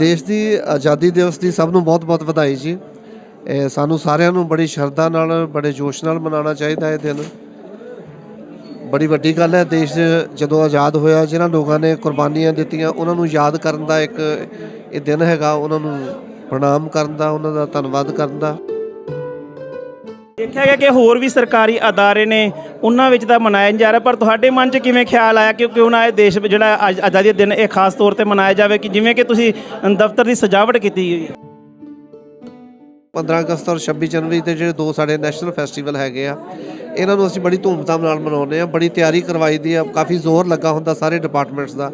ਦੇਸ਼ ਦੀ ਆਜ਼ਾਦੀ ਦਿਵਸ ਦੀ ਸਭ ਨੂੰ ਬਹੁਤ-ਬਹੁਤ ਵਧਾਈ ਜੀ। ਸਾਨੂੰ ਸਾਰਿਆਂ ਨੂੰ ਬੜੀ ਸ਼ਰਧਾ ਨਾਲ, ਬੜੇ ਜੋਸ਼ ਨਾਲ ਮਨਾਉਣਾ ਚਾਹੀਦਾ ਇਹ ਦਿਨ। ਬੜੀ ਵੱਡੀ ਗੱਲ ਹੈ, ਦੇਸ਼ ਜਦੋਂ ਆਜ਼ਾਦ ਹੋਇਆ ਜਿਹਨਾਂ ਲੋਕਾਂ ਨੇ ਕੁਰਬਾਨੀਆਂ ਦਿੱਤੀਆਂ, ਉਹਨਾਂ ਨੂੰ ਯਾਦ ਕਰਨ ਦਾ ਇੱਕ ਇਹ ਦਿਨ ਹੈਗਾ, ਉਹਨਾਂ ਨੂੰ ਪ੍ਰਣਾਮ ਕਰਨ ਦਾ, ਉਹਨਾਂ ਦਾ ਧੰਨਵਾਦ ਕਰਨ ਦਾ। ਦੇਖਿਆ ਗਿਆ ਕਿ ਹੋਰ ਵੀ ਸਰਕਾਰੀ ਅਦਾਰੇ ਨੇ ਉਹਨਾਂ ਵਿੱਚ ਤਾਂ ਮਨਾਇਆ ਨਹੀਂ ਜਾ ਰਿਹਾ, ਪਰ ਤੁਹਾਡੇ ਮਨ 'ਚ ਕਿਵੇਂ ਖਿਆਲ ਆਇਆ ਕਿ ਕਿਉਂ ਨਾ ਇਹ ਦੇਸ਼ ਵਿੱਚ ਜਿਹੜਾ ਆਜ਼- ਆਜ਼ਾਦੀ ਦਾ ਦਿਨ ਇਹ ਖਾਸ ਤੌਰ ਤੇ ਮਨਾਇਆ ਜਾਵੇ ਕਿ ਜਿਵੇਂ ਕਿ ਤੁਸੀਂ ਦਫ਼ਤਰ ਦੀ ਸਜਾਵਟ ਕੀਤੀ ਹੋਈ ਹੈ? 15 ਅਗਸਤ ਔਰ 26 ਜਨਵਰੀ ਦੇ ਜਿਹੜੇ ਦੋ ਸਾਡੇ ਨੈਸ਼ਨਲ ਫੈਸਟੀਵਲ ਹੈਗੇ ਆ, ਇਹਨਾਂ ਨੂੰ ਅਸੀਂ ਬੜੀ ਧੂਮਧਾਮ ਨਾਲ ਮਨਾਉਂਦੇ ਆ ਬੜੀ ਤਿਆਰੀ ਕਰਵਾਈ ਦੀ ਆ, ਕਾਫੀ ਜ਼ੋਰ ਲੱਗਾ ਹੁੰਦਾ ਸਾਰੇ ਡਿਪਾਰਟਮੈਂਟਸ ਦਾ।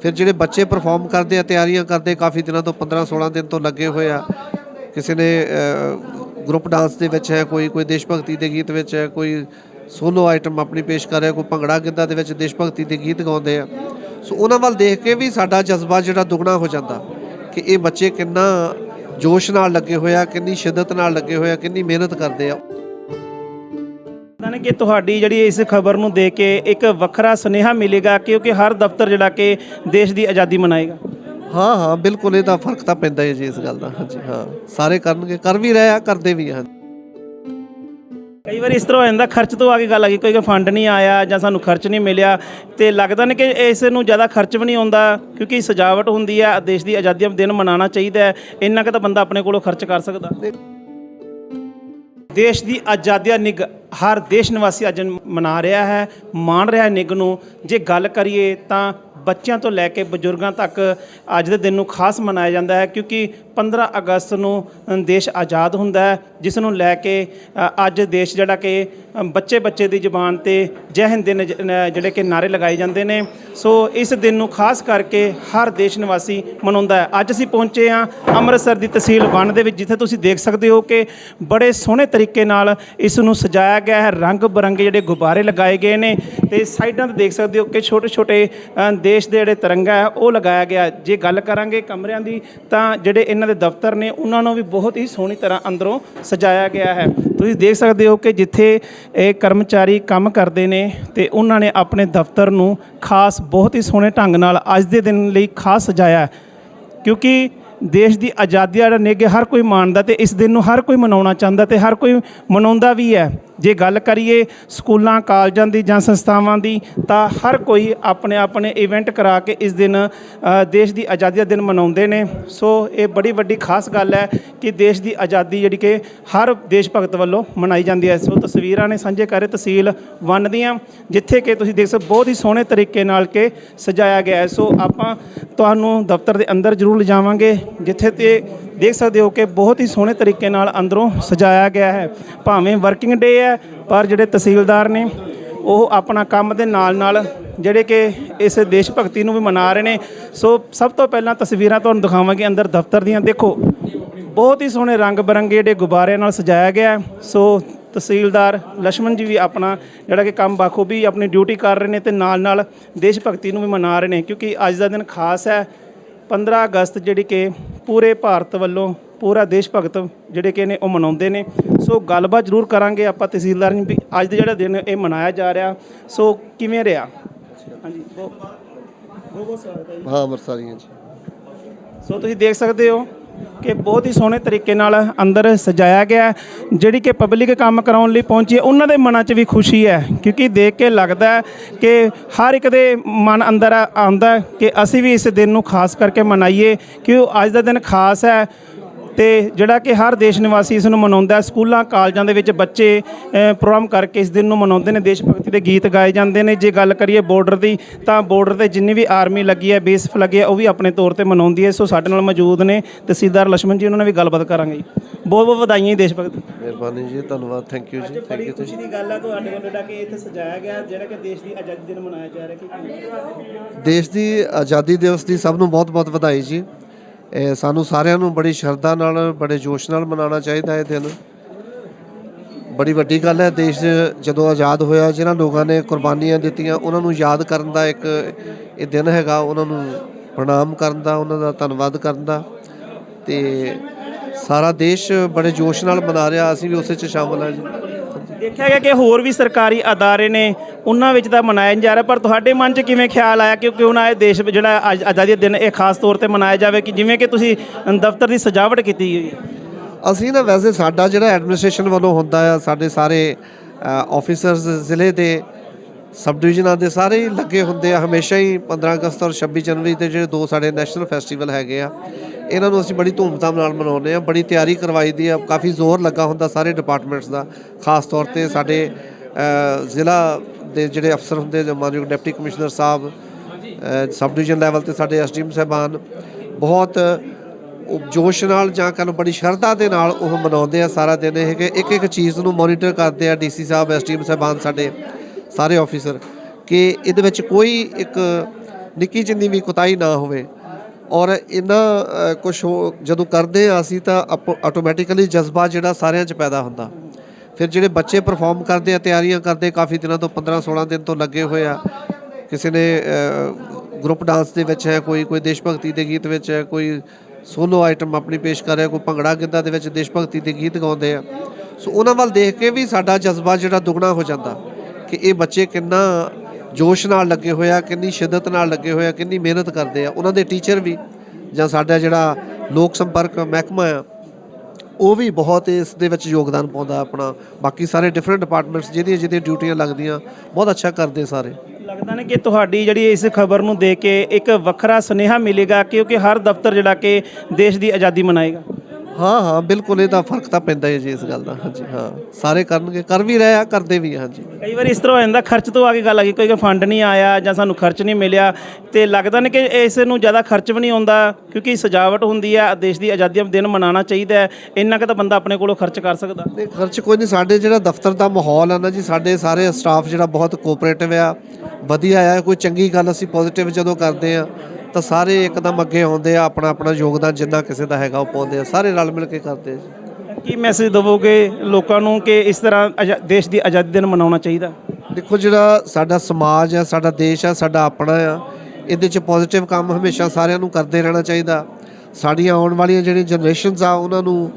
ਫਿਰ ਜਿਹੜੇ ਬੱਚੇ ਪਰਫਾਰਮ ਕਰਦੇ ਆ, ਤਿਆਰੀਆਂ ਕਰਦੇ, ਕਾਫੀ ਦਿਨਾਂ ਤੋਂ 15 16 ਦਿਨ ਤੋਂ ਲੱਗੇ ਹੋਏ ਆ, ਕਿਸੇ ਨੇ ਗਰੁੱਪ ਡਾਂਸ ਦੇ ਵਿੱਚ ਹੈ, ਕੋਈ ਕੋਈ ਦੇਸ਼ ਭਗਤੀ ਦੇ ਗੀਤ ਵਿੱਚ ਹੈ, ਕੋਈ ਸੋਲੋ ਆਈਟਮ ਆਪਣੀ ਪੇਸ਼ ਕਰ ਰਿਹਾ, ਕੋਈ ਭੰਗੜਾ ਗਿੱਧਾ ਦੇ ਵਿੱਚ ਦੇਸ਼ ਭਗਤੀ ਦੇ ਗੀਤ ਗਾਉਂਦੇ ਆ। ਸੋ ਉਹਨਾਂ ਵੱਲ ਦੇਖ ਕੇ ਵੀ ਸਾਡਾ ਜਜ਼ਬਾ ਜਿਹੜਾ ਦੁੱਗਣਾ ਹੋ ਜਾਂਦਾ ਕਿ ਇਹ ਬੱਚੇ ਕਿੰਨਾ ਜੋਸ਼ ਨਾਲ ਲੱਗੇ ਹੋਇਆ ਕਿੰਨੀ ਸ਼ਿੱਦਤ ਨਾਲ ਲੱਗੇ ਹੋਏ ਆ, ਕਿੰਨੀ ਮਿਹਨਤ ਕਰਦੇ ਆ। ਤਾਂ ਕਿ ਤੁਹਾਡੀ ਜਿਹੜੀ ਇਸ ਖਬਰ ਨੂੰ ਦੇਖ ਕੇ ਇੱਕ ਵੱਖਰਾ ਸੁਨੇਹਾ ਮਿਲੇਗਾ, ਕਿਉਂਕਿ ਹਰ ਦਫ਼ਤਰ ਜਿਹੜਾ ਕਿ ਦੇਸ਼ ਦੀ ਆਜ਼ਾਦੀ ਮਨਾਏਗਾ। ਹਾਂ ਹਾਂ, ਬਿਲਕੁਲ, ਇਹਦਾ ਫ਼ਰਕ ਤਾਂ ਪੈਂਦਾ ਹੈ ਜੀ ਇਸ ਗੱਲ ਦਾ। ਹਾਂਜੀ, ਹਾਂ, ਸਾਰੇ ਕਰਨਗੇ, ਕਰ ਵੀ ਰਹੇ ਆ, ਕਰਦੇ ਵੀ ਆ। ਕਈ ਵਾਰ ਇਸ ਤਰ੍ਹਾਂ ਹੋ ਜਾਂਦਾ, ਖਰਚ ਤੋਂ ਆ ਕੇ ਗੱਲ ਆ ਗਈ, ਕੋਈ ਫੰਡ ਨਹੀਂ ਆਇਆ ਜਾਂ ਸਾਨੂੰ ਖਰਚ ਨਹੀਂ ਮਿਲਿਆ, ਤੇ ਲੱਗਦਾ ਨੇ ਕਿ ਇਸ ਨੂੰ ਜ਼ਿਆਦਾ ਖਰਚ ਵੀ ਨਹੀਂ ਆਉਂਦਾ ਕਿਉਂਕਿ ਸਜਾਵਟ ਹੁੰਦੀ ਹੈ ਦੇਸ਼ ਦੀ ਆਜ਼ਾਦੀ ਦਾ ਦਿਨ ਮਨਾਉਣਾ ਚਾਹੀਦਾ ਹੈ, ਇੰਨਾ ਕੁ ਤਾਂ ਬੰਦਾ ਆਪਣੇ ਕੋਲੋਂ ਖਰਚ ਕਰ ਸਕਦਾ। ਦੇਸ਼ ਦੀ ਆਜ਼ਾਦੀ ਦਾ ਨਿੱਘ, ਹਰ ਦੇਸ਼ ਨਿਵਾਸੀ ਅੱਜ ਮਨਾ ਰਿਹਾ ਹੈ, ਮਾਣ ਰਿਹਾ ਹੈ ਨਿੱਘ ਨੂੰ। ਜੇ ਗੱਲ ਕਰੀਏ ਤਾਂ ਬੱਚਿਆਂ ਤੋਂ ਲੈ ਕੇ ਬਜ਼ੁਰਗਾਂ ਤੱਕ ਅੱਜ ਦੇ ਦਿਨ ਨੂੰ ਖਾਸ ਮਨਾਇਆ ਜਾਂਦਾ ਹੈ, ਕਿਉਂਕਿ 15 ਅਗਸਤ ਨੂੰ ਦੇਸ਼ ਆਜ਼ਾਦ ਹੁੰਦਾ ਹੈ, ਜਿਸ ਨੂੰ ਲੈ ਕੇ ਅੱਜ ਦੇਸ਼ ਜਿਹੜਾ ਕਿ ਬੱਚੇ ਬੱਚੇ ਦੀ ਜ਼ੁਬਾਨ ਤੇ ਜੈ ਹਿੰਦ ਦੇ ਜਿਹੜੇ ਕਿ ਨਾਰੇ ਲਗਾਏ ਜਾਂਦੇ ਨੇ। ਸੋ ਇਸ ਦਿਨ ਨੂੰ ਖਾਸ ਕਰਕੇ ਹਰ ਦੇਸ਼ ਨਿਵਾਸੀ ਮਨਾਉਂਦਾ ਹੈ। ਅੱਜ ਅਸੀਂ ਪਹੁੰਚੇ ਹਾਂ ਅੰਮ੍ਰਿਤਸਰ ਦੀ ਤਹਿਸੀਲ ਵਨ ਦੇ ਵਿੱਚ, ਜਿੱਥੇ ਤੁਸੀਂ ਦੇਖ ਸਕਦੇ ਹੋ ਕਿ ਬੜੇ ਸੋਹਣੇ ਤਰੀਕੇ ਨਾਲ ਇਸ ਨੂੰ ਸਜਾਇਆ ਗਿਆ ਹੈ। ਰੰਗ ਬਰੰਗੇ ਜਿਹੜੇ ਗੁਬਾਰੇ ਲਗਾਏ ਗਏ ਨੇ ਤੇ ਸਾਈਡਾਂ ਤੇ ਦੇਖ ਸਕਦੇ ਹੋ ਕਿ ਛੋਟੇ ਛੋਟੇ ਦੇ ਦੇਸ਼ ਦੇ ਜਿਹੜੇ ਤਿਰੰਗਾ ਹੈ, ਉਹ ਲਗਾਇਆ ਗਿਆ। ਜੇ ਗੱਲ ਕਰਾਂਗੇ ਕਮਰਿਆਂ ਦੀ, ਤਾਂ ਜਿਹੜੇ ਇਹਨਾਂ ਦੇ ਦਫ਼ਤਰ ਨੇ, ਉਹਨਾਂ ਨੂੰ ਵੀ ਬਹੁਤ ਹੀ ਸੋਹਣੀ ਤਰ੍ਹਾਂ ਅੰਦਰੋਂ ਸਜਾਇਆ ਗਿਆ ਹੈ। ਤੁਸੀਂ ਦੇਖ ਸਕਦੇ ਹੋ ਕਿ ਜਿੱਥੇ ਇਹ ਕਰਮਚਾਰੀ ਕੰਮ ਕਰਦੇ ਨੇ, ਤੇ ਉਹਨਾਂ ਨੇ ਆਪਣੇ ਦਫ਼ਤਰ ਨੂੰ ਖਾਸ ਬਹੁਤ ਹੀ ਸੋਹਣੇ ਢੰਗ ਨਾਲ ਅੱਜ ਦੇ ਦਿਨ ਲਈ ਖਾਸ ਸਜਾਇਆ ਕਿਉਂਕਿ ਦੇਸ਼ ਦੀ ਆਜ਼ਾਦੀ ਦਾ ਨਿੱਘ ਹਰ ਕੋਈ ਮਾਣਦਾ, ਤੇ ਇਸ ਦਿਨ ਨੂੰ ਹਰ ਕੋਈ ਮਨਾਉਣਾ ਚਾਹੁੰਦਾ, ਤੇ ਹਰ ਕੋਈ ਮਨਾਉਂਦਾ ਵੀ ਹੈ। ਜੇ ਗੱਲ ਕਰੀਏ ਸਕੂਲਾਂ, ਕਾਲਜਾਂ ਦੀ ਜਾਂ ਸੰਸਥਾਵਾਂ ਦੀ, ਤਾਂ ਹਰ ਕੋਈ ਆਪਣੇ ਆਪਣੇ ਇਵੈਂਟ ਕਰਾ ਕੇ ਇਸ ਦਿਨ ਦੇਸ਼ ਦੀ ਆਜ਼ਾਦੀ ਦਾ ਦਿਨ ਮਨਾਉਂਦੇ ਨੇ। ਸੋ ਇਹ ਬੜੀ ਵੱਡੀ ਖਾਸ ਗੱਲ ਹੈ ਕਿ ਦੇਸ਼ ਦੀ ਆਜ਼ਾਦੀ ਜਿਹੜੀ ਕਿ ਹਰ ਦੇਸ਼ ਭਗਤ ਵੱਲੋਂ ਮਨਾਈ ਜਾਂਦੀ ਹੈ। ਸੋ ਤਸਵੀਰਾਂ ਨੇ ਸਾਂਝੇ ਕਰੇ ਤਹਿਸੀਲ ਵਨ ਦੀਆਂ, ਜਿੱਥੇ ਕਿ ਤੁਸੀਂ ਦੇਖ ਸਕਦੇ ਬਹੁਤ ਹੀ ਸੋਹਣੇ ਤਰੀਕੇ ਨਾਲ ਕਿ ਸਜਾਇਆ ਗਿਆ ਹੈ। ਸੋ ਆਪਾਂ ਤੁਹਾਨੂੰ ਦਫ਼ਤਰ ਦੇ ਅੰਦਰ ਜ਼ਰੂਰ ਲਿਜਾਵਾਂਗੇ, ਜਿੱਥੇ ਤੇ ਦੇਖ ਸਕਦੇ ਹੋ ਕਿ ਬਹੁਤ ਹੀ ਸੋਹਣੇ ਤਰੀਕੇ ਨਾਲ ਅੰਦਰੋਂ ਸਜਾਇਆ ਗਿਆ ਹੈ। ਭਾਵੇਂ ਵਰਕਿੰਗ ਡੇ ਹੈ, ਪਰ ਜਿਹੜੇ ਤਹਿਸੀਲਦਾਰ ਨੇ, ਉਹ ਆਪਣਾ ਕੰਮ ਦੇ ਨਾਲ ਨਾਲ ਜਿਹੜੇ ਕਿ ਇਸ ਦੇਸ਼ ਭਗਤੀ ਨੂੰ ਵੀ ਮਨਾ ਰਹੇ ਨੇ। ਸੋ ਸਭ ਤੋਂ ਪਹਿਲਾਂ ਤਸਵੀਰਾਂ ਤੁਹਾਨੂੰ ਦਿਖਾਵਾਂਗੇ ਅੰਦਰ ਦਫ਼ਤਰ ਦੀਆਂ। ਦੇਖੋ, ਬਹੁਤ ਹੀ ਸੋਹਣੇ ਰੰਗ ਬਰੰਗੇ ਜਿਹੜੇ ਗੁਬਾਰਿਆਂ ਨਾਲ ਸਜਾਇਆ ਗਿਆ ਸੋ ਤਹਿਸੀਲਦਾਰ ਲక్ష్ਮਣ ਜੀ ਵੀ ਆਪਣਾ ਜਿਹੜਾ ਕਿ ਕੰਮ ਬਾਖੂਬੀ ਆਪਣੀ ਡਿਊਟੀ ਕਰ ਰਹੇ ਨੇ ਤੇ ਨਾਲ ਨਾਲ ਦੇਸ਼ ਭਗਤੀ ਨੂੰ ਵੀ ਮਨਾ ਰਹੇ ਨੇ, ਕਿਉਂਕਿ ਅੱਜ ਦਾ ਦਿਨ ਖਾਸ ਹੈ। 15 ਅਗਸਤ ਜਿਹੜੀ ਕਿ ਪੂਰੇ ਭਾਰਤ ਵੱਲੋਂ ਪੂਰਾ ਦੇਸ਼ ਭਗਤ ਜਿਹੜੇ ਕਿ ਨੇ ਉਹ ਮਨਾਉਂਦੇ ਨੇ। ਸੋ ਗੱਲਬਾਤ ਜ਼ਰੂਰ ਕਰਾਂਗੇ ਆਪਾਂ ਤਹਿਸੀਲਦਾਰ ਵੀ ਅੱਜ ਦਾ ਜਿਹੜਾ ਦਿਨ ਇਹ ਮਨਾਇਆ ਜਾ ਰਿਹਾ। ਸੋ ਕਿਵੇਂ ਰਿਹਾ? ਹਾਂਜੀ ਬਹੁਤ ਬਹੁਤ ਬਹੁਤ ਸਵਾਗਤ ਹੈ ਜੀ। ਹਾਂ ਅੰਮ੍ਰਿਤਸਰੀਆਂ ਜੀ। ਸੋ ਤੁਸੀਂ ਦੇਖ ਸਕਦੇ ਹੋ ਕਿ ਬਹੁਤ ਹੀ ਸੋਹਣੇ ਤਰੀਕੇ ਨਾਲ ਅੰਦਰ ਸਜਾਇਆ ਗਿਆ ਹੈ। ਜਿਹੜੀ ਕਿ ਪਬਲਿਕ ਕੰਮ ਕਰਾਉਣ ਲਈ ਪਹੁੰਚੀ ਹੈ, ਉਹਨਾਂ ਦੇ ਮਨਾਂ 'ਚ ਵੀ ਖੁਸ਼ੀ ਹੈ, ਕਿਉਂਕਿ ਦੇਖ ਕੇ ਲੱਗਦਾ ਹੈ ਕਿ ਹਰ ਇੱਕ ਦੇ ਮਨ ਅੰਦਰ ਆਉਂਦਾ ਹੈ ਕਿ ਅਸੀਂ ਵੀ ਇਸ ਦਿਨ ਨੂੰ ਖਾਸ ਕਰਕੇ ਮਨਾਈਏ, ਕਿ ਉਹ ਅੱਜ ਦਾ ਦਿਨ ਖਾਸ ਹੈ ਤੇ ਜਿਹੜਾ ਕਿ ਹਰ ਦੇਸ਼ ਨਿਵਾਸੀ ਇਸ ਨੂੰ ਮਨਾਉਂਦਾ ਹੈ। ਸਕੂਲਾਂ ਕਾਲਜਾਂ ਦੇ ਵਿੱਚ ਬੱਚੇ ਪ੍ਰੋਗਰਾਮ ਕਰਕੇ ਇਸ ਦਿਨ ਨੂੰ ਮਨਾਉਂਦੇ ਨੇ। ਦੇਸ਼ ਭਗਤੀ ਦੇ ਗੀਤ ਗਾਏ ਜਾਂਦੇ ਨੇ। ਜੇ ਗੱਲ ਕਰੀਏ ਬਾਰਡਰ ਦੀ ਤਾਂ ਬਾਰਡਰ ਤੇ ਜਿੰਨੀ ਵੀ ਆਰਮੀ ਲੱਗੀ ਹੈ ਬੇਸਫ ਲੱਗੀ ਹੈ ਉਹ ਵੀ ਆਪਣੇ ਤੌਰ ਤੇ ਮਨਾਉਂਦੀ ਹੈ। ਸੋ ਸਾਡੇ ਨਾਲ ਮੌਜੂਦ ਨੇ ਤਹਿਸੀਲਦਾਰ ਲక్ష్మణ ਜੀ ਉਹਨਾਂ ਨਾਲ ਵੀ ਗੱਲਬਾਤ ਕਰਾਂਗੇ ਬਹੁਤ ਬਹੁਤ ਵਧਾਈਆਂ ਦੇਸ਼ ਭਗਤ। ਮਿਹਰਬਾਨੀ ਜੀ ਧੰਨਵਾਦ। ਥੈਂਕ ਯੂ ਜੀ ਥੈਂਕ ਯੂ ਖੁਸ਼ੀ ਦੀ ਗੱਲ ਹੈ ਤੁਹਾਡੇ ਵੱਲੋਂ ਜਿਹੜਾ ਕਿ ਇੱਥੇ ਸਜਾਇਆ ਗਿਆ ਜਿਹੜਾ ਕਿ ਦੇਸ਼ ਦੀ ਆਜ਼ਾਦੀ ਦਿਨ ਮਨਾਇਆ ਜਾ ਰਿਹਾ। ਕਿ ਦੇਸ਼ ਦੀ ਆਜ਼ਾਦੀ ਦਿਵਸ ਦੀ ਸਭ ਨੂੰ ਬਹੁਤ ਬਹੁਤ ਵਧਾਈ ਜੀ। ਸਾਨੂੰ ਸਾਰਿਆਂ ਨੂੰ ਬੜੀ ਸ਼ਰਧਾ ਨਾਲ, ਬੜੇ ਜੋਸ਼ ਨਾਲ ਮਨਾਉਣਾ ਚਾਹੀਦਾ ਇਹ ਦਿਨ। ਬੜੀ ਵੱਡੀ ਗੱਲ ਹੈ, ਦੇਸ਼ ਜਦੋਂ ਆਜ਼ਾਦ ਹੋਇਆ ਜਿਹਨਾਂ ਲੋਕਾਂ ਨੇ ਕੁਰਬਾਨੀਆਂ ਦਿੱਤੀਆਂ, ਉਹਨਾਂ ਨੂੰ ਯਾਦ ਕਰਨ ਦਾ ਇੱਕ ਇਹ ਦਿਨ ਹੈਗਾ, ਉਹਨਾਂ ਨੂੰ ਪ੍ਰਣਾਮ ਕਰਨ ਦਾ, ਉਹਨਾਂ ਦਾ ਧੰਨਵਾਦ ਕਰਨ ਦਾ। ਤੇ ਸਾਰਾ ਦੇਸ਼ ਬੜੇ ਜੋਸ਼ ਨਾਲ ਮਨਾ ਰਿਹਾ, ਅਸੀਂ ਵੀ ਉਸੇ 'ਚ ਸ਼ਾਮਲ ਹਾਂ ਜੀ। ਦੇਖਿਆ ਗਿਆ ਕਿ ਹੋਰ ਵੀ ਸਰਕਾਰੀ ਅਦਾਰੇ ਨੇ ਉਹਨਾਂ ਵਿੱਚ ਤਾਂ ਮਨਾਇਆ ਨਹੀਂ ਜਾ ਰਿਹਾ, ਪਰ ਤੁਹਾਡੇ ਮਨ 'ਚ ਕਿਵੇਂ ਖਿਆਲ ਆਇਆ ਕਿ ਕਿਉਂ ਨਾ ਇਹ ਦੇਸ਼ ਵਿੱਚ ਜਿਹੜਾ ਅੱਜ ਆਜ਼ਾਦੀ ਦਾ ਦਿਨ ਇਹ ਖਾਸ ਤੌਰ ਤੇ ਮਨਾਇਆ ਜਾਵੇ ਕਿ ਜਿਵੇਂ ਕਿ ਤੁਸੀਂ ਦਫ਼ਤਰ ਦੀ ਸਜਾਵਟ ਕੀਤੀ ਹੋਈ ਹੈ? ਅਸੀਂ ਤਾਂ ਵੈਸੇ ਸਾਡਾ ਜਿਹੜਾ ਐਡਮਿਨਿਸਟ੍ਰੇਸ਼ਨ ਵੱਲੋਂ ਹੁੰਦਾ ਆ, ਸਾਡੇ ਸਾਰੇ ਆਫੀਸਰਸ ਜ਼ਿਲ੍ਹੇ ਦੇ ਸਬ ਡਿਵੀਜ਼ਨਾਂ ਦੇ ਸਾਰੇ ਹੀ ਲੱਗੇ ਹੁੰਦੇ ਆ, ਹਮੇਸ਼ਾ ਹੀ 15 ਅਗਸਤ ਔਰ 26 ਜਨਵਰੀ ਤੇ ਜਿਹੜੇ ਦੋ ਸਾਡੇ ਨੈਸ਼ਨਲ ਫੈਸਟੀਵਲ ਹੈਗੇ ਆ। ਇਹਨਾਂ ਨੂੰ ਅਸੀਂ ਬੜੀ ਧੂਮਧਾਮ ਨਾਲ ਮਨਾਉਂਦੇ ਆ ਬੜੀ ਤਿਆਰੀ ਕਰਵਾਈ ਦੀ ਆ ਕਾਫੀ ਜ਼ੋਰ ਲੱਗਾ ਹੁੰਦਾ ਸਾਰੇ ਡਿਪਾਰਟਮੈਂਟਸ ਦਾ, ਖਾਸ ਤੌਰ ਤੇ ਸਾਡੇ ਜ਼ਿਲ੍ਹਾ ਦੇ ਜਿਹੜੇ ਅਫਸਰ ਹੁੰਦੇ ਮਾਨਯੋਗ ਡਿਪਟੀ ਕਮਿਸ਼ਨਰ ਸਾਹਿਬ ਸਬ ਡਿਵੀਜ਼ਨ ਲੈਵਲ ਤੇ ਸਾਡੇ ਐਸਡੀਐਮ ਸਾਹਿਬਾਨ, ਬਹੁਤ ਜੋਸ਼ ਨਾਲ ਜਾਂ ਕਹ ਲਓ ਬੜੀ ਸ਼ਰਧਾ ਦੇ ਨਾਲ ਉਹ ਮਨਾਉਂਦੇ ਆ ਸਾਰਾ ਦਿਨ। ਇਹ ਕਿ ਇੱਕ ਇੱਕ ਚੀਜ਼ ਨੂੰ ਮੋਨੀਟਰ ਕਰਦੇ ਆ ਡੀਸੀ ਸਾਹਿਬ ਐਸਟੀਐਮ ਸਾਹਿਬਾਨ ਸਾਡੇ ਸਾਰੇ ਆਫੀਸਰ ਕਿ ਇਹਦੇ ਵਿੱਚ ਕੋਈ ਇੱਕ ਨਿੱਕੀ ਜਿੰਨੀ ਵੀ ਕੁਤਾਈ ਨਾ ਹੋਵੇ। ਔਰ ਇਹਨਾਂ ਕੁਝ ਜਦੋਂ ਕਰਦੇ ਆ ਅਸੀਂ ਤਾਂ ਆਟੋਮੈਟਿਕਲੀ ਜਜ਼ਬਾ ਜਿਹੜਾ ਸਾਰਿਆਂ 'ਚ ਪੈਦਾ ਹੁੰਦਾ। ਫਿਰ ਜਿਹੜੇ ਬੱਚੇ ਪਰਫਾਰਮ ਕਰਦੇ ਆ, ਤਿਆਰੀਆਂ ਕਰਦੇ, ਕਾਫੀ ਦਿਨਾਂ ਤੋਂ 15 16 ਦਿਨ ਤੋਂ ਲੱਗੇ ਹੋਏ ਆ। ਕਿਸੇ ਨੇ ਗਰੁੱਪ ਡਾਂਸ ਦੇ ਵਿੱਚ ਹੈ, ਕੋਈ ਕੋਈ ਦੇਸ਼ ਭਗਤੀ ਦੇ ਗੀਤ ਵਿੱਚ ਹੈ, ਕੋਈ ਸੋਲੋ ਆਈਟਮ ਆਪਣੀ ਪੇਸ਼ ਕਰ ਰਿਹਾ, ਕੋਈ ਭੰਗੜਾ ਗਿੱਧਾ ਦੇ ਵਿੱਚ ਦੇਸ਼ ਭਗਤੀ ਦੇ ਗੀਤ ਗਾਉਂਦੇ ਆ। ਸੋ ਉਹਨਾਂ ਵੱਲ ਦੇਖ ਕੇ ਵੀ ਸਾਡਾ ਜਜ਼ਬਾ ਜਿਹੜਾ ਦੁੱਗਣਾ ਹੋ ਜਾਂਦਾ ਕਿ ਇਹ ਬੱਚੇ ਕਿੰਨਾ ਜੋਸ਼ ਨਾਲ ਲੱਗੇ ਹੋਏ ਆ, ਕਿੰਨੀ ਸ਼ਿੱਦਤ ਨਾਲ ਲੱਗੇ ਹੋਏ ਆ, ਕਿੰਨੀ ਮਿਹਨਤ ਕਰਦੇ ਆ। ਉਹਨਾਂ ਦੇ ਟੀਚਰ ਵੀ ਜਾਂ ਸਾਡਾ ਜਿਹੜਾ ਲੋਕ ਸੰਪਰਕ ਮਹਿਕਮਾ ਆ, ਉਹ ਵੀ ਬਹੁਤ ਇਸ ਦੇ ਵਿੱਚ ਯੋਗਦਾਨ ਪਾਉਂਦਾ ਆਪਣਾ। ਬਾਕੀ ਸਾਰੇ ਡਿਫਰੈਂਟ ਡਿਪਾਰਟਮੈਂਟਸ ਜਿਹਦੀਆਂ ਜਿਹਦੀਆਂ ਡਿਊਟੀਆਂ ਲੱਗਦੀਆਂ, ਬਹੁਤ ਅੱਛਾ ਕਰਦੇ ਸਾਰੇ। ਲੱਗਦਾ ਨੇ ਕਿ ਤੁਹਾਡੀ ਜਿਹੜੀ ਇਸ ਖਬਰ ਨੂੰ ਦੇਖ ਕੇ ਇੱਕ ਵੱਖਰਾ ਸੁਨੇਹਾ ਮਿਲੇਗਾ, ਕਿਉਂਕਿ ਹਰ ਦਫ਼ਤਰ ਜਿਹੜਾ ਕਿ ਦੇਸ਼ ਦੀ ਆਜ਼ਾਦੀ ਮਨਾਏਗਾ। ਹਾਂ ਹਾਂ ਬਿਲਕੁਲ ਇਹਦਾ ਫ਼ਰਕ ਤਾਂ ਪੈਂਦਾ ਹੀ ਜੀ ਇਸ ਗੱਲ ਦਾ। ਹਾਂਜੀ ਹਾਂ ਸਾਰੇ ਕਰਨਗੇ ਕਰ ਵੀ ਰਹੇ ਆ ਕਰਦੇ ਵੀ ਆ ਹਾਂਜੀ। ਕਈ ਵਾਰ ਇਸ ਤਰ੍ਹਾਂ ਹੋ ਜਾਂਦਾ ਖਰਚ ਤੋਂ ਆ ਕੇ ਗੱਲ ਆ ਗਈ ਕੋਈ ਫੰਡ ਨਹੀਂ ਆਇਆ ਜਾਂ ਸਾਨੂੰ ਖਰਚ ਨਹੀਂ ਮਿਲਿਆ ਤੇ ਲੱਗਦਾ ਨੇ ਕਿ ਇਸ ਨੂੰ ਜ਼ਿਆਦਾ ਖਰਚ ਵੀ ਨਹੀਂ ਆਉਂਦਾ ਕਿਉਂਕਿ ਸਜਾਵਟ ਹੁੰਦੀ ਆ ਦੇਸ਼ ਦੀ ਆਜ਼ਾਦੀ ਦਾ ਦਿਨ ਮਨਾਉਣਾ ਚਾਹੀਦਾ ਹੈ ਇੰਨਾ ਕੁ ਤਾਂ ਬੰਦਾ ਆਪਣੇ ਕੋਲੋਂ ਖਰਚ ਕਰ ਸਕਦਾ। ਨਹੀਂ ਖਰਚ ਕੋਈ ਨਹੀਂ ਸਾਡੇ ਜਿਹੜਾ ਦਫ਼ਤਰ ਦਾ ਮਾਹੌਲ ਆ ਨਾ ਜੀ ਸਾਡੇ ਸਾਰੇ ਸਟਾਫ ਜਿਹੜਾ ਬਹੁਤ ਕੋਆਪਰੇਟਿਵ ਆ ਵਧੀਆ ਆ ਕੋਈ ਚੰਗੀ ਗੱਲ ਅਸੀਂ ਪੋਜ਼ਿਟਿਵ ਜਦੋਂ ਕਰਦੇ ਆ ਤਾਂ ਸਾਰੇ ਇੱਕਦਮ ਅੱਗੇ ਆਉਂਦੇ ਆ ਆਪਣਾ ਆਪਣਾ ਯੋਗਦਾਨ ਜਿੰਨਾ ਕਿਸੇ ਦਾ ਹੈਗਾ ਉਹ ਪਾਉਂਦੇ ਆ ਸਾਰੇ ਰਲ ਮਿਲ ਕੇ ਕਰਦੇ ਆ ਜੀ। ਕੀ ਮੈਸੇਜ ਦਵੋਗੇ ਲੋਕਾਂ ਨੂੰ ਕਿ ਇਸ ਤਰ੍ਹਾਂ ਦੇਸ਼ ਦੀ ਆਜ਼ਾਦੀ ਦਿਨ ਮਨਾਉਣਾ ਚਾਹੀਦਾ? ਦੇਖੋ ਜਿਹੜਾ ਸਾਡਾ ਸਮਾਜ ਆ ਸਾਡਾ ਦੇਸ਼ ਆ ਸਾਡਾ ਆਪਣਾ ਆ ਇਹਦੇ 'ਚ ਪੋਜ਼ਿਟਿਵ ਕੰਮ ਹਮੇਸ਼ਾ ਸਾਰਿਆਂ ਨੂੰ ਕਰਦੇ ਰਹਿਣਾ ਚਾਹੀਦਾ। ਸਾਡੀਆਂ ਆਉਣ ਵਾਲੀਆਂ ਜਿਹੜੀਆਂ ਜਨਰੇਸ਼ਨਸ ਆ ਉਹਨਾਂ ਨੂੰ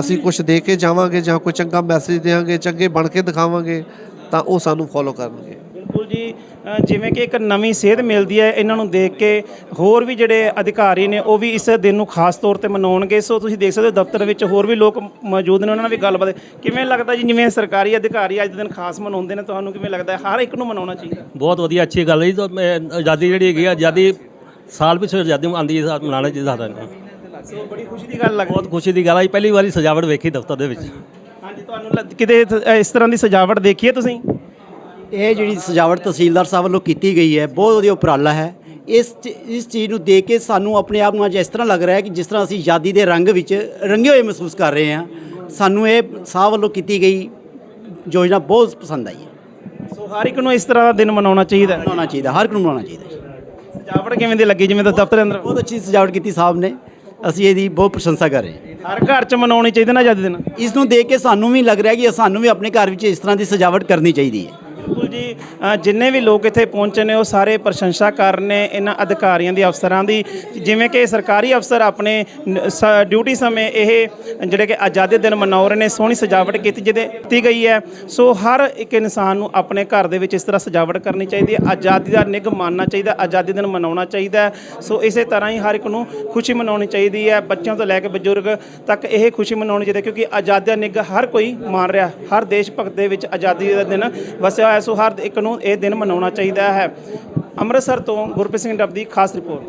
ਅਸੀਂ ਕੁਝ ਦੇ ਕੇ ਜਾਵਾਂਗੇ ਜਾਂ ਕੋਈ ਚੰਗਾ ਮੈਸੇਜ ਦੇਵਾਂਗੇ ਚੰਗੇ ਬਣ ਕੇ ਦਿਖਾਵਾਂਗੇ ਤਾਂ ਉਹ ਸਾਨੂੰ ਫੋਲੋ ਕਰਨਗੇ। ਜਿਵੇਂ ਕਿ ਇੱਕ ਨਵੀਂ ਸੇਧ ਮਿਲਦੀ ਹੈ ਇਹਨਾਂ ਨੂੰ ਦੇਖ ਕੇ ਹੋਰ ਵੀ ਜਿਹੜੇ ਅਧਿਕਾਰੀ ਨੇ ਉਹ ਵੀ ਇਸ ਦਿਨ ਨੂੰ ਖਾਸ ਤੌਰ ਤੇ ਮਨਾਉਣਗੇ। ਸੋ ਤੁਸੀਂ ਦੇਖ ਸਕਦੇ ਹੋ ਦਫ਼ਤਰ ਵਿੱਚ ਹੋਰ ਵੀ ਲੋਕ ਮੌਜੂਦ ਨੇ ਉਹਨਾਂ ਨਾਲ ਵੀ ਗੱਲਬਾਤ। ਕਿਵੇਂ ਲੱਗਦਾ ਜੀ ਜਿਵੇਂ ਸਰਕਾਰੀ ਅਧਿਕਾਰੀ ਅੱਜ ਦੇ ਦਿਨ ਖਾਸ ਮਨਾਉਂਦੇ ਨੇ ਤੁਹਾਨੂੰ ਕਿਵੇਂ ਲੱਗਦਾ? ਹਰ ਇੱਕ ਨੂੰ ਮਨਾਉਣਾ ਚਾਹੀਦਾ ਬਹੁਤ ਵਧੀਆ ਅੱਛੀ ਗੱਲ ਹੈ ਜੀ। ਆਜ਼ਾਦੀ ਜਿਹੜੀ ਹੈਗੀ ਆ ਆਜ਼ਾਦੀ ਸਾਲ ਪਿਛੇ ਆਜ਼ਾਦੀ ਆਉਂਦੀ ਹੈ ਮਨਾਉਣਾ ਚਾਹੀਦਾ ਸਾਰਿਆਂ ਨੂੰ। ਸੋ ਬੜੀ ਖੁਸ਼ੀ ਦੀ ਗੱਲ ਲੱਗਦੀ ਬਹੁਤ ਖੁਸ਼ੀ ਦੀ ਗੱਲ ਹੈ ਜੀ, ਪਹਿਲੀ ਵਾਰੀ ਸਜਾਵਟ ਵੇਖੀ ਦਫ਼ਤਰ ਦੇ ਵਿੱਚ। ਹਾਂਜੀ ਤੁਹਾਨੂੰ ਲੱਗ- ਕਿਤੇ ਇਸ ਤਰ੍ਹਾਂ ਦੀ ਸਜਾਵਟ ਦੇਖੀ ਹੈ ਤੁਸੀਂ? ਇਹ ਜਿਹੜੀ ਸਜਾਵਟ ਤਹਿਸੀਲਦਾਰ ਸਾਹਿਬ ਵੱਲੋਂ ਕੀਤੀ ਗਈ ਹੈ ਬਹੁਤ ਵਧੀਆ ਉਪਰਾਲਾ ਹੈ। ਇਸ ਇਸ ਚੀਜ਼ ਨੂੰ ਦੇਖ ਕੇ ਸਾਨੂੰ ਆਪਣੇ ਆਪ ਨੂੰ ਅੱਜ ਇਸ ਤਰ੍ਹਾਂ ਲੱਗ ਰਿਹਾ ਹੈ ਕਿ ਜਿਸ ਤਰ੍ਹਾਂ ਅਸੀਂ ਆਜ਼ਾਦੀ ਦੇ ਰੰਗ ਵਿੱਚ ਰੰਗੇ ਹੋਏ ਮਹਿਸੂਸ ਕਰ ਰਹੇ ਹਾਂ ਸਾਨੂੰ ਇਹ ਸਾਹਿਬ ਵੱਲੋਂ ਕੀਤੀ ਗਈ ਯੋਜਨਾ ਬਹੁਤ ਪਸੰਦ ਆਈ ਹੈ। ਸੋ ਹਰ ਇੱਕ ਨੂੰ ਇਸ ਤਰ੍ਹਾਂ ਦਾ ਦਿਨ ਮਨਾਉਣਾ ਚਾਹੀਦਾ ਮਨਾਉਣਾ ਚਾਹੀਦਾ ਹਰ ਇੱਕ ਨੂੰ ਮਨਾਉਣਾ ਚਾਹੀਦਾ। ਸਜਾਵਟ ਕਿਵੇਂ ਦੀ ਲੱਗੀ? ਜਿਵੇਂ ਤਾਂ ਦਫ਼ਤਰ ਅੰਦਰ ਬਹੁਤ ਅੱਛੀ ਸਜਾਵਟ ਕੀਤੀ ਸਾਹਿਬ ਨੇ। ਅਸੀਂ ਇਹਦੀ ਬਹੁਤ ਪ੍ਰਸ਼ੰਸਾ ਕਰ ਰਹੇ ਹਾਂ। ਹਰ ਘਰ 'ਚ ਮਨਾਉਣੀ ਚਾਹੀਦੀ ਨਾ ਆਜ਼ਾਦੀ ਦਿਨ? ਇਸ ਨੂੰ ਦੇਖ ਕੇ ਸਾਨੂੰ ਵੀ ਲੱਗ ਰਿਹਾ ਕਿ ਸਾਨੂੰ ਵੀ ਆਪਣੇ ਘਰ ਵਿੱਚ ਇਸ ਤਰ੍ਹਾਂ ਦੀ ਸਜਾਵਟ ਕਰਨੀ ਚਾਹੀਦੀ ਹੈ। ਬਿਲਕੁਲ ਜੀ। ਜਿੰਨੇ ਵੀ ਲੋਕ ਇੱਥੇ ਪਹੁੰਚੇ ਨੇ, ਉਹ ਸਾਰੇ ਪ੍ਰਸ਼ੰਸਾ ਕਰ ਰਹੇ ਨੇ ਇਹਨਾਂ ਅਧਿਕਾਰੀਆਂ ਦੀ, ਅਫਸਰਾਂ ਦੀ। ਜਿਵੇਂ ਕਿ ਸਰਕਾਰੀ ਅਫਸਰ ਆਪਣੇ ਸ- ਡਿਊਟੀ ਸਮੇਂ ਇਹ ਜਿਹੜੇ ਕਿ ਆਜ਼ਾਦੀ ਦਿਨ ਮਨਾ ਰਹੇ ਨੇ, ਸੋਹਣੀ ਸਜਾਵਟ ਕੀਤੀ ਜਿਹਦੇ, ਕੀਤੀ ਗਈ ਹੈ। ਸੋ ਹਰ ਇੱਕ ਇਨਸਾਨ ਨੂੰ ਆਪਣੇ ਘਰ ਦੇ ਵਿੱਚ ਇਸ ਤਰ੍ਹਾਂ ਸਜਾਵਟ ਕਰਨੀ ਚਾਹੀਦੀ ਹੈ। ਆਜ਼ਾਦੀ ਦਾ ਨਿੱਘ ਮਾਣਨਾ ਚਾਹੀਦਾ, ਆਜ਼ਾਦੀ ਦਿਨ ਮਨਾਉਣਾ ਚਾਹੀਦਾ ਸੋ ਇਸੇ ਤਰ੍ਹਾਂ ਹੀ ਹਰ ਇੱਕ ਨੂੰ ਖੁਸ਼ੀ ਮਨਾਉਣੀ ਚਾਹੀਦੀ ਹੈ। ਬੱਚਿਆਂ ਤੋਂ ਲੈ ਕੇ ਬਜ਼ੁਰਗ ਤੱਕ ਇਹ ਖੁਸ਼ੀ ਮਨਾਉਣੀ ਚਾਹੀਦੀ ਹੈ, ਕਿਉਂਕਿ ਆਜ਼ਾਦੀ ਦਾ ਨਿੱਘ ਹਰ ਕੋਈ ਮਾਣ ਰਿਹਾ। ਹਰ ਦੇਸ਼ ਭਗਤ ਦੇ ਵਿੱਚ ਆਜ਼ਾਦੀ ਦਾ ਦਿਨ ਵਸਿਆ ਹੋਇਆ ਸੋ ਹਰ ਇੱਕ ਨੂੰ ਇਹ ਦਿਨ ਮਨਾਉਣਾ ਚਾਹੀਦਾ ਹੈ। ਅੰਮ੍ਰਿਤਸਰ ਤੋਂ ਗੁਰਪ੍ਰੀਤ ਸਿੰਘ ਡੱਬ ਦੀ ਖਾਸ ਰਿਪੋਰਟ।